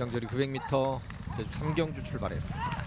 장거리 900m 제주 삼경주 출발했습니다.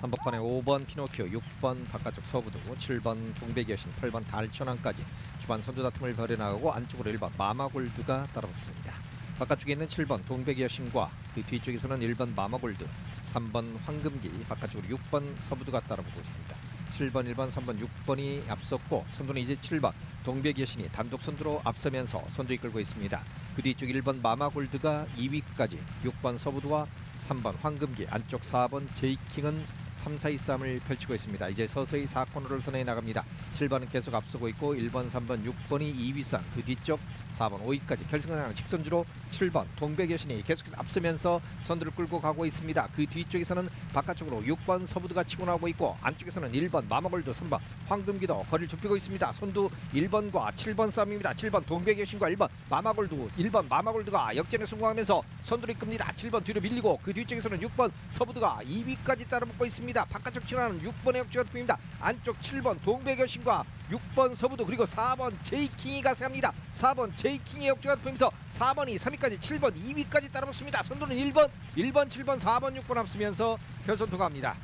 한복판에 5번 피노키오, 6번 바깥쪽 서부도, 7번 동백여신, 8번 달천왕까지 주반 선두 다툼을 벌여나가고 안쪽으로 1번 마마골드가 따라붙습니다. 바깥쪽에 있는 7번 동백여신과 그 뒤쪽에서는 1번 마마골드, 3번 황금기, 바깥쪽으로 6번 서부두가 따라붙고 있습니다. 7번, 1번, 3번, 6번이 앞섰고 선두는 이제 7번 동백 여신이 단독 선두로 앞서면서 선두 이끌고 있습니다. 그 뒤쪽 1번 마마골드가 2위까지 6번 서부두와 3번 황금기 안쪽 4번 제이킹은 3, 4위 싸움을 펼치고 있습니다. 이제 서서히 4코너를 선해 나갑니다. 7번은 계속 앞서고 있고 1번, 3번, 6번이 2위 싸움 그 뒤쪽 4번, 5위까지 결승을 향하는 직선주로 7번 동백여신이 계속해서 앞서면서 선두를 끌고 가고 있습니다. 그 뒤쪽에서는 바깥쪽으로 6번 서부두가 치고 나오고 있고 안쪽에서는 1번 마마골드 3번 황금기도 거리를 좁히고 있습니다. 선두 1번과 7번 싸움입니다. 7번 동백여신과 1번 마마골드 1번 마마골드가 역전에 성공하면서 선두를 이끕니다. 7번 뒤로 밀리고 그 뒤쪽에서는 6번 서부두가 2위까지 따라붙고 있습니다. 바깥쪽 진화는 6번의 역주가 듭니다. 안쪽 7번 동백여신과 6번 서부두 그리고 4번 제이킹이 가세합니다. 4번 제이킹의 역주가 듭면서 4번이 3위까지 7번 2위까지 따라붙습니다. 선두는 1번 1번 7번 4번 6번 앞서면서 결선 통과합니다.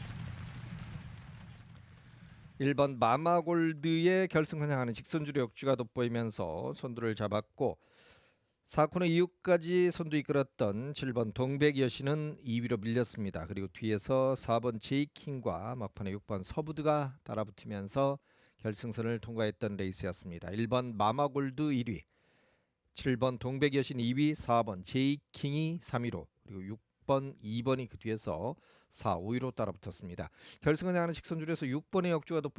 1번 마마골드의 결승을 향하는 직선주로 역주가 돋보이면서 선두를 잡았고 4코너 이후까지 선두 이끌었던 7번 동백 여신은 2위로 밀렸습니다. 그리고 뒤에서 4번 제이킹과 막판에 6번 서부드가 따라붙으면서 결승선을 통과했던 레이스였습니다. 1번 마마골드 1위, 7번 동백 여신 2위, 4번 제이킹이 3위로 그리고 6번, 2번이 그 뒤에서 4, 5위로 따라붙었습니다. 결승을 향하는 직선 줄에서 6번의 역주가 돋보